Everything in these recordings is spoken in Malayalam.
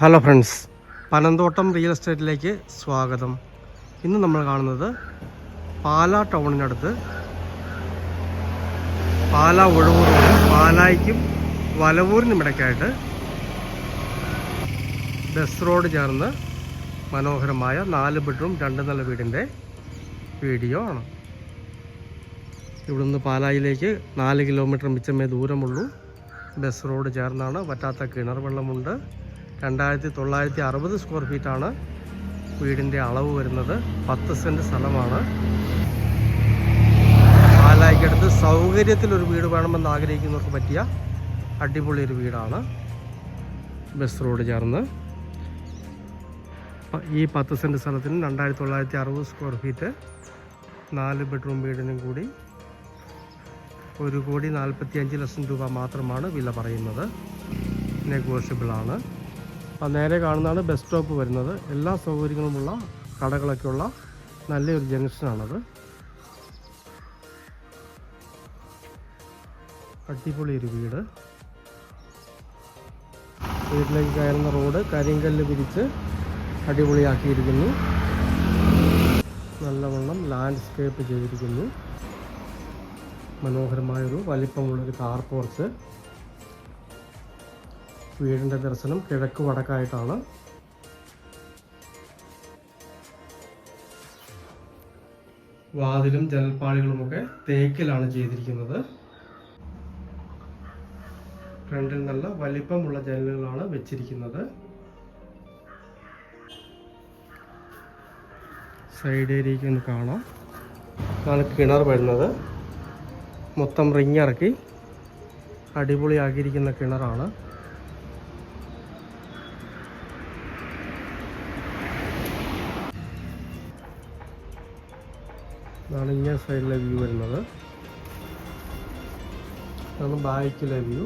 Hello friends. പനന്തോട്ടം റിയൽ എസ്റ്റേറ്റിലേക്ക് സ്വാഗതം. ഇന്ന് നമ്മൾ കാണുന്നത് പാല ടൗണിനടുത്ത് പാല ഒഴവൂർ റോഡ് പാലായ്ക്കും വലവൂരിനും ഇടയ്ക്കായിട്ട് ബസ് റോഡ് ചേർന്ന് മനോഹരമായ നാല് ബെഡ്റൂം രണ്ട് നില വീടിന്റെ വീഡിയോ ആണ്. ഇവിടുന്ന് പാലായിലേക്ക് നാല് കിലോമീറ്റർ മിച്ചമേ ദൂരമുള്ളൂ. ബസ് റോഡ് ചേർന്നാണ് വറ്റാത്ത കിണർ വെള്ളമുണ്ട്. രണ്ടായിരത്തി തൊള്ളായിരത്തി അറുപത് സ്ക്വയർ ഫീറ്റാണ് വീടിന്റെ അളവ് വരുന്നത്. പത്ത് സെന്റ് സ്ഥലമാണ്. പാലായിക്കടുത്ത് സൗകര്യത്തിലൊരു വീട് വേണമെന്ന് ആഗ്രഹിക്കുന്നവർക്ക് പറ്റിയ അടിപൊളി ഒരു വീടാണ്. ബസ് റോഡ് ചേർന്ന്. ഈ പത്ത് സെന്റ് സ്ഥലത്തിന് രണ്ടായിരത്തി തൊള്ളായിരത്തി അറുപത് സ്ക്വയർ ഫീറ്റ് നാല് ബെഡ്റൂം വീടിനും കൂടി ഒരു കോടി നാൽപ്പത്തി അഞ്ച് ലക്ഷം രൂപ മാത്രമാണ് വില പറയുന്നത്. ആ നേരെ കാണുന്നതാണ് ബസ് സ്റ്റോപ്പ് വരുന്നത്. എല്ലാ സൗകര്യങ്ങളുമുള്ള കടകളൊക്കെയുള്ള നല്ലൊരു ജംഗ്ഷനാണത്. അടിപൊളി ഒരു വീട്. വീട്ടിലേക്ക് കയറുന്ന റോഡ് കരിങ്കല്ല് പിരിച്ച് അടിപൊളിയാക്കിയിരിക്കുന്നു. നല്ലവണ്ണം ലാൻഡ്സ്കേപ്പ് ചെയ്തിരിക്കുന്നു. മനോഹരമായൊരു വലിപ്പമുള്ളൊരു കാർ പോർച്ച്. വീടിന്റെ ദർശനം കിഴക്ക് വടക്കായിട്ടാണ്. വാതിലും ജനൽപ്പാളികളുമൊക്കെ തേക്കിലാണ് ചെയ്തിരിക്കുന്നത്. ഫ്രണ്ടിൽ നല്ല വലിപ്പമുള്ള ജനലുകളാണ് വെച്ചിരിക്കുന്നത്. സൈഡ് ഏരിയയ്ക്ക് ഒന്ന് കാണാം. ഇതാണ് കിണർ വരുന്നത്. മൊത്തം റിങ് ഇറക്കി അടിപൊളിയാക്കിയിരിക്കുന്ന കിണറാണ്. ഇതാണ് ഇങ്ങനെ സൈഡിലെ വ്യൂ വരുന്നത്. ഇതാണ് ബാക്കിലെ വ്യൂ.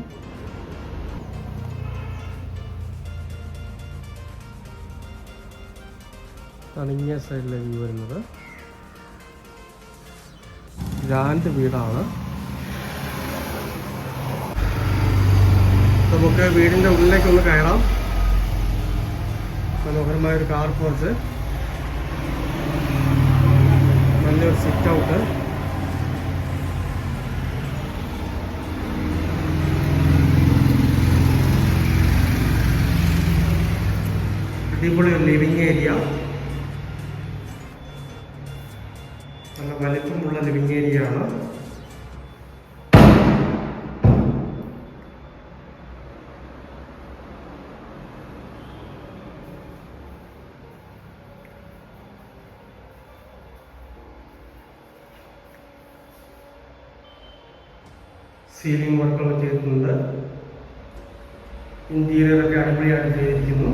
ഇതാണ് സൈഡിലെ വ്യൂ വരുന്നത്. ഗ്രാൻഡ് വീടാണ്. നമുക്ക് വീടിന്റെ ഉള്ളിലേക്ക് ഒന്ന് കയറാം. മനോഹരമായ ഒരു കാർ പോർച്ച്. നല്ലൊരു സിറ്റ് ഔട്ട് അടിപൊളി ഒരു ലിവിങ് ഏരിയ നല്ല വലിപ്പമുള്ള ലിവിങ് ഏരിയ ആണ്. സീലിംഗ് വർക്കുകൾ ചെയ്തിട്ടുണ്ട്. ഇന്റീരിയർ ഒക്കെ അടിപൊളിയായിട്ട് ചെയ്തിരിക്കുന്നു.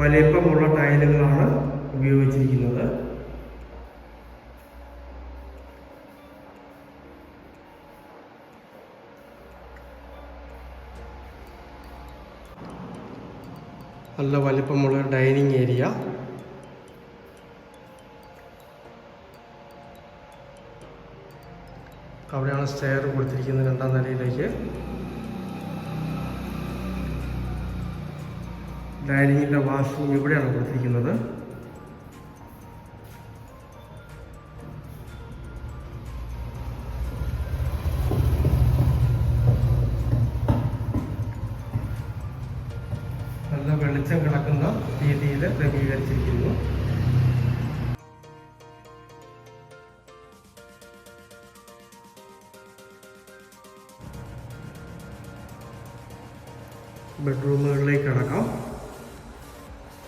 വലിപ്പമുള്ള ടൈലുകളാണ് ഉപയോഗിച്ചിരിക്കുന്നത്. നല്ല വലിപ്പമുള്ള ഡൈനിങ് ഏരിയ. അവിടെയാണ് സ്റ്റെയർ കൊടുത്തിരിക്കുന്നത് രണ്ടാം നിലയിലേക്ക്. ഡൈനിങ്ങിന്റെ വാഷ്റൂം ഇവിടെയാണ് കൊടുത്തിരിക്കുന്നത്. നല്ല വെളിച്ചം കിടക്കുന്ന രീതിയിൽ ക്രമീകരിച്ചിരിക്കുന്നു. ബെഡ്റൂമുകളിലേക്ക് കിടക്കാം.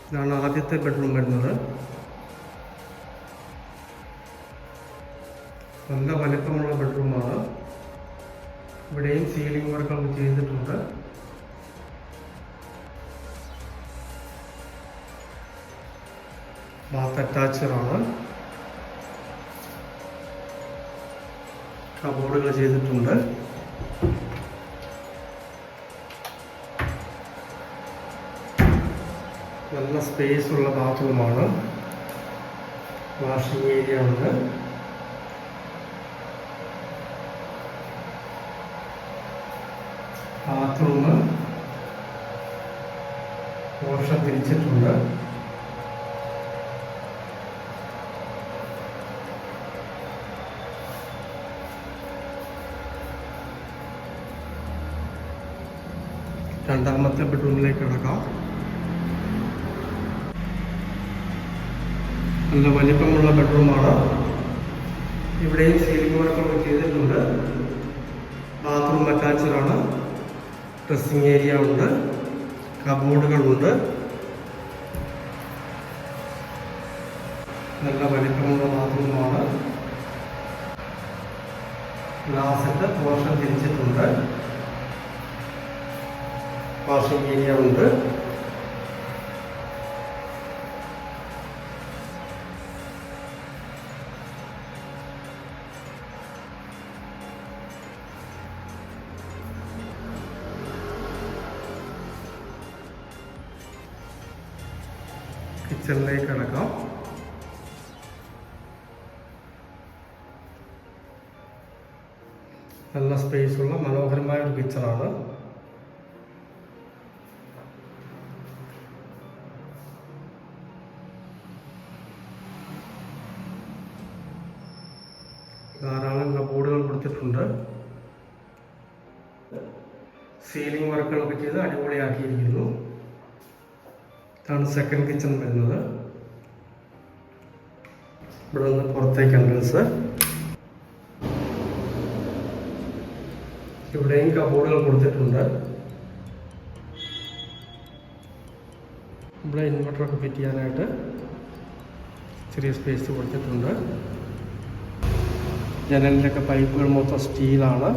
ഇതാണ് ആദ്യത്തെ ബെഡ്റൂം വരുന്നത്. നല്ല വലിപ്പമുള്ള ബെഡ്റൂമാണ്. ഇവിടെയും സീലിംഗ് വർക്കൊക്കെ ചെയ്തിട്ടുണ്ട്. ബാത്ത് അറ്റാച്ചറാണ് കബോർഡുകൾ ചെയ്തിട്ടുണ്ട്. സ്പേസ് ഉള്ള ബാത്റൂമാണ്. വാഷിംഗ് ഏരിയ ഉണ്ട്. ബാത്റൂം പോർഷൻ തിരിച്ചിട്ടുണ്ട്. രണ്ടാമത്തെ ബെഡ്റൂമിലേക്ക് കിടക്കാം. നല്ല വലിപ്പമുള്ള ബെഡ്റൂമാണ്. ഇവിടെയും സീലിംഗ് വർക്കൊക്കെ ചെയ്തിട്ടുണ്ട്. ബാത്റൂം അറ്റാച്ചഡാണ് ഡ്രസ്സിങ് ഏരിയ ഉണ്ട്. കബോർഡുകളുണ്ട് നല്ല വലിപ്പമുള്ള ബാത്റൂമാണ് ഗ്ലാസിട്ട് പോർഷൻ തിരിച്ചിട്ടുണ്ട്. വാഷിംഗ് ഏരിയ ഉണ്ട്. കിച്ചണിലേക്ക് കിടക്കാം. നല്ല സ്പേസുള്ള മനോഹരമായ ഒരു കിച്ചണാണ്. ധാരാളം കബോർഡുകൾ കൊടുത്തിട്ടുണ്ട്. സീലിംഗ് വർക്കുകളൊക്കെ ചെയ്ത് അടിപൊളിയാക്കിയിരിക്കുന്നു. ഇതാണ് സെക്കൻഡ് കിച്ചൺ വരുന്നത്. ഇവിടെ നിന്ന് പുറത്തേക്ക് എൻട്രൻസ് ഇവിടെയും കബോർഡുകൾ കൊടുത്തിട്ടുണ്ട്. ഇവിടെ ഇൻവെർട്ടറൊക്കെ ഫിറ്റ് ചെയ്യാനായിട്ട് ചെറിയ സ്പേസ് കൊടുത്തിട്ടുണ്ട്. ജനലിലൊക്കെ പൈപ്പുകൾ മൊത്തം സ്റ്റീലാണ്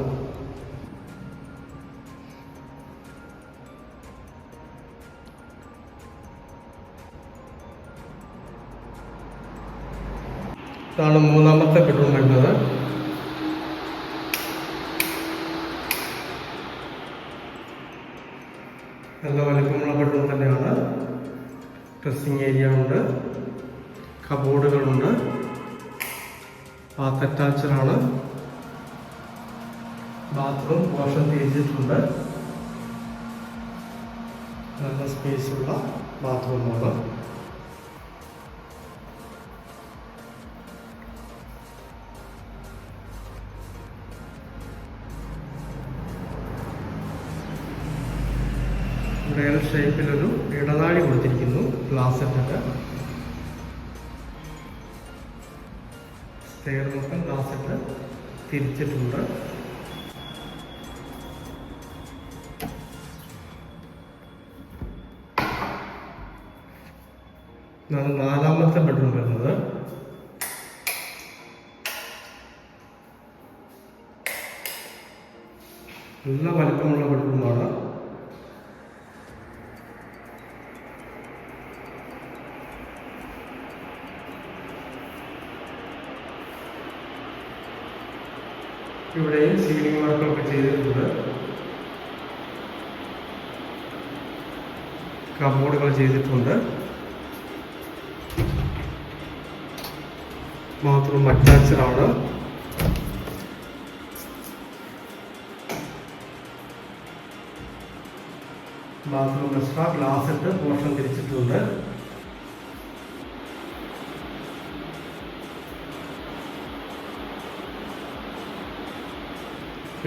ഇതാണ് മൂന്നാമത്തെ ബെഡ്റൂം വരുന്നത് നല്ല വലിപ്പമുള്ള ബെഡ്റൂം തന്നെയാണ്. ഡ്രസ്സിങ് ഏരിയ ഉണ്ട്. കബോർഡുകളുണ്ട് ബാത്ത് അറ്റാച്ച്ഡ് ആണ്. ബാത്റൂം വാഷൻ തിരിച്ചിട്ടുണ്ട്. നല്ല സ്പേസ് ഉള്ള ബാത്റൂമാണ് കൊടുത്തിരിക്കുന്നു ഗ്ലാസ് ഇട്ടിട്ട് സ്റ്റെയർ മൊത്തം ഗ്ലാസ് ഇട്ട് തിരിച്ചിട്ടുണ്ട് നാലാമത്തെ ബെഡ്റൂം വരുന്നത്. നല്ല വലിപ്പമുള്ള ബെഡ്റൂമാണ്. ഇവിടെയും സീലിംഗ് വർക്കൊക്കെ ചെയ്തിട്ടുണ്ട്. കബോർഡുകൾ ചെയ്തിട്ടുണ്ട്. ബാത്റൂം അറ്റാച്ചഡാണ് ബാത്റൂം എക്സ്ട്രാ ഗ്ലാസ് ഇട്ട് പോർഷൻ തിരിച്ചിട്ടുണ്ട്.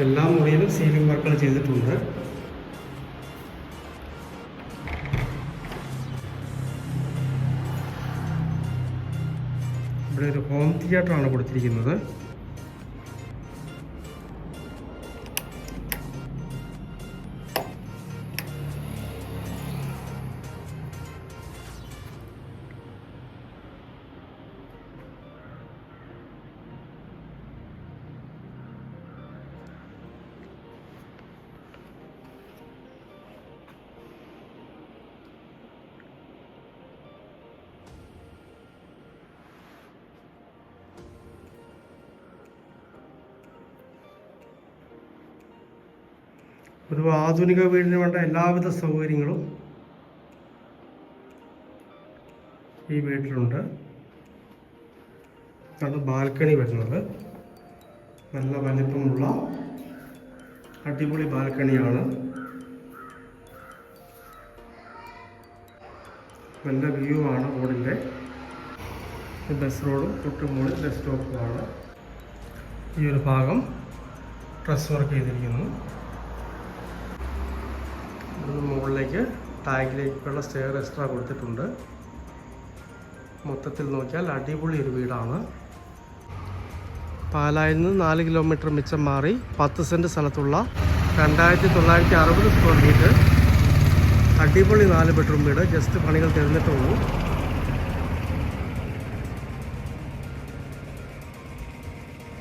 എല്ലാ മുറിയിലും സീലിംഗ് വർക്കുകൾ ചെയ്തിട്ടുണ്ട്. ഇവിടെ ഒരു ഹോം തിയേറ്ററാണ് കൊടുത്തിരിക്കുന്നത്. ഒരു ആധുനിക വീടിന് വേണ്ട എല്ലാവിധ സൗകര്യങ്ങളും ഈ വീട്ടിലുണ്ട്. ഇതാണ് ബാൽക്കണി വരുന്നത്. നല്ല വലിപ്പമുള്ള അടിപൊളി ബാൽക്കണിയാണ്. നല്ല വ്യൂ ആണ് റോഡിന്റെ. ബസ് റോഡും തൊട്ടുമുകളിൽ ബസ് സ്റ്റോപ്പുമാണ് ഈ ഒരു ഭാഗം ഡ്രസ് വർക്ക് ചെയ്തിരിക്കുന്നു. മുകളിലേക്ക് ടാങ്കിലേക്കുള്ള സ്റ്റെയർ എക്സ്ട്രാ കൊടുത്തിട്ടുണ്ട്. മൊത്തത്തിൽ നോക്കിയാൽ അടിപൊളി ഒരു വീടാണ്. പാലായിൽ നിന്ന് നാല് കിലോമീറ്റർ മിച്ചം മാറി പത്ത് സെന്റ് സ്ഥലത്തുള്ള രണ്ടായിരത്തി തൊള്ളായിരത്തി അറുപത് സ്ക്വയർ ഫീറ്റ് അടിപൊളി നാല് ബെഡ്റൂം വീട്. ജസ്റ്റ് പണികൾ തീർന്നിട്ടുള്ളൂ.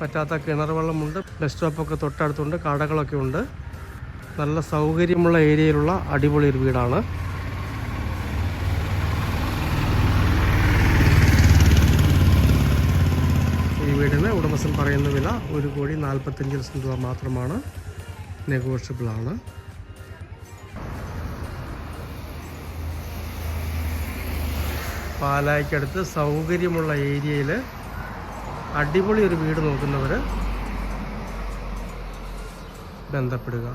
പറ്റാത്ത കിണർ വെള്ളമുണ്ട്. ബസ് സ്റ്റോപ്പൊക്കെ തൊട്ടടുത്തുണ്ട്. കടകളൊക്കെ ഉണ്ട്. നല്ല സൗകര്യമുള്ള ഏരിയയിലുള്ള അടിപൊളി ഒരു വീടാണ്. ഈ വീടിന് ഉടമസ്ഥൻ പറയുന്ന വില ഒരു കോടി നാൽപ്പത്തഞ്ച് ലക്ഷം രൂപ മാത്രമാണ്. നെഗോഷ്യബിൾ ആണ് പാലായ്ക്കടുത്ത് സൗകര്യമുള്ള ഏരിയയിൽ അടിപൊളി ഒരു വീട് നോക്കുന്നവർ ബന്ധപ്പെടുക.